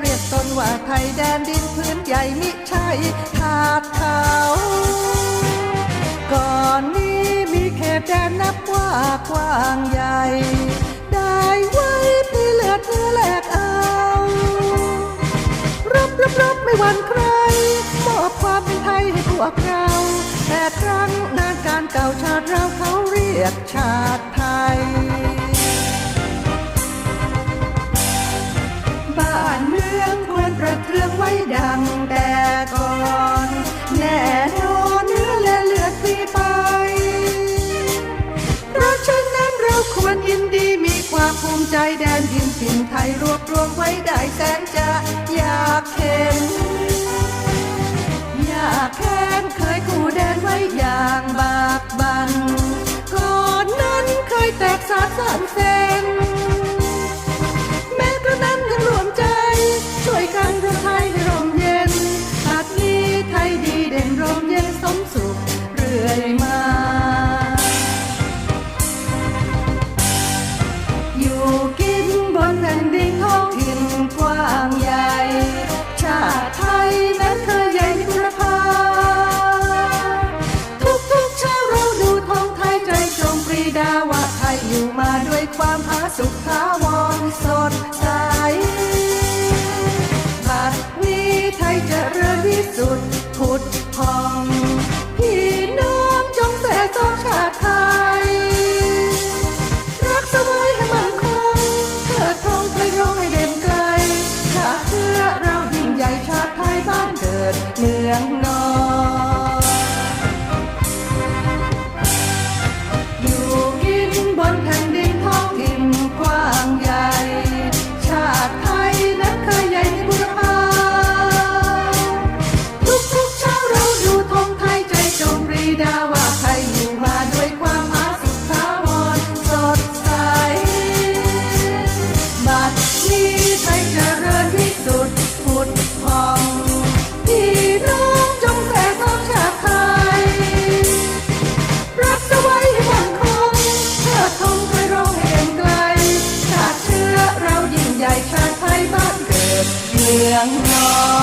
เรียกตนว่าไทยแดนดินพื้นใหญ่มิใช่ขาดเขา ก่อนนี้มีเขตแดนนับว่ากว้างใหญ่ ได้ไว้พี่เลือดเนื้อแหลกเอารบรบรบไม่หวั่นใครมอบความเป็นไทยให้พวกเรา แต่ครั้งนานการเก่าชาติเราเขาเรียกชาติ ความภูมิใจแดนดินถิ่นไทยรวบรวมไว้ได้แสนจะอยากเห็น อยากแค้นเคยกูแดนไว้อย่างบากบัน ก่อนนั้นเคยแตกสาดสานเสามผาสุขถาวรสดใสบัดนี้ไทยเริญที่สุดผุดพองพี่น้องจงแส่สองชาติไทย รักสมัยให้มันคงเถิดทองไปร้องให้เด่นไกลชาติเชื้อเรายิ่งใหญ่ชาติไทยบ้านเกิดเมืองน ชา